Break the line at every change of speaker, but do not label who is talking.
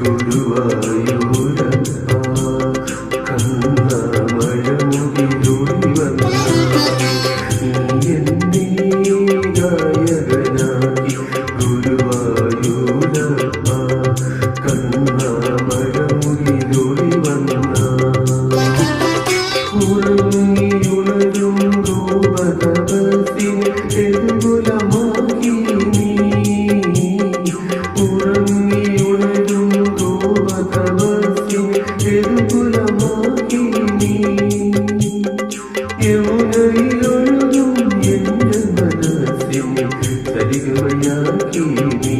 ഗുരുവായൂരപ്പ. കന്ന മഴ മുടി വന്ന യമുനയിലൊഴുകും എന്റെ മനസ്സിനെ തരികയാക്കി നീ.